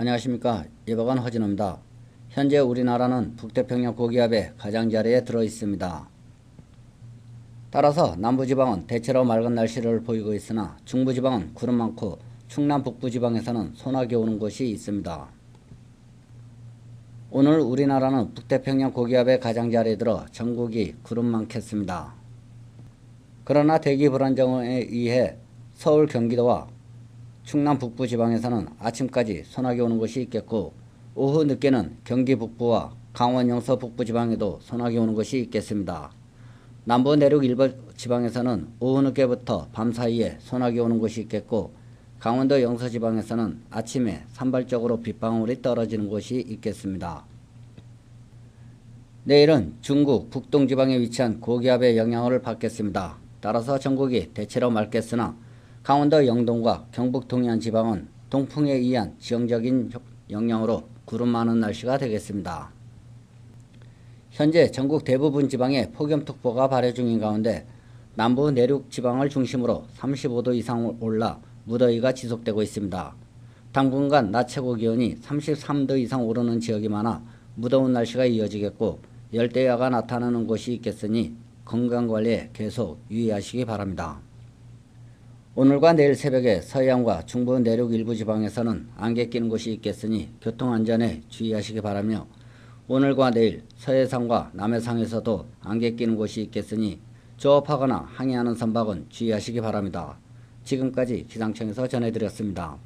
안녕하십니까 예보관 허진호입니다. 현재 우리나라는 북태평양 고기압의 가장자리에 들어 있습니다. 따라서 남부지방은 대체로 맑은 날씨를 보이고 있으나 중부지방은 구름 많고 충남 북부지방에서는 소나기 오는 곳이 있습니다. 오늘 우리나라는 북태평양 고기압의 가장자리에 들어 전국이 구름 많겠습니다. 그러나 대기 불안정에 의해 서울 경기도와 충남 북부 지방에서는 아침까지 소나기 오는 곳이 있겠고 오후 늦게는 경기 북부와 강원 영서 북부 지방에도 소나기 오는 곳이 있겠습니다. 남부 내륙 일부 지방에서는 오후 늦게부터 밤 사이에 소나기 오는 곳이 있겠고 강원도 영서 지방에서는 아침에 산발적으로 빗방울이 떨어지는 곳이 있겠습니다. 내일은 중국 북동 지방에 위치한 고기압의 영향을 받겠습니다. 따라서 전국이 대체로 맑겠으나 강원도 영동과 경북 동해안 지방은 동풍에 의한 지형적인 영향으로 구름 많은 날씨가 되겠습니다. 현재 전국 대부분 지방에 폭염특보가 발효 중인 가운데 남부 내륙 지방을 중심으로 35도 이상 올라 무더위가 지속되고 있습니다. 당분간 낮 최고 기온이 33도 이상 오르는 지역이 많아 무더운 날씨가 이어지겠고 열대야가 나타나는 곳이 있겠으니 건강관리에 계속 유의하시기 바랍니다. 오늘과 내일 새벽에 서해안과 중부 내륙 일부 지방에서는 안개 끼는 곳이 있겠으니 교통안전에 주의하시기 바라며 오늘과 내일 서해상과 남해상에서도 안개 끼는 곳이 있겠으니 조업하거나 항해하는 선박은 주의하시기 바랍니다. 지금까지 기상청에서 전해드렸습니다.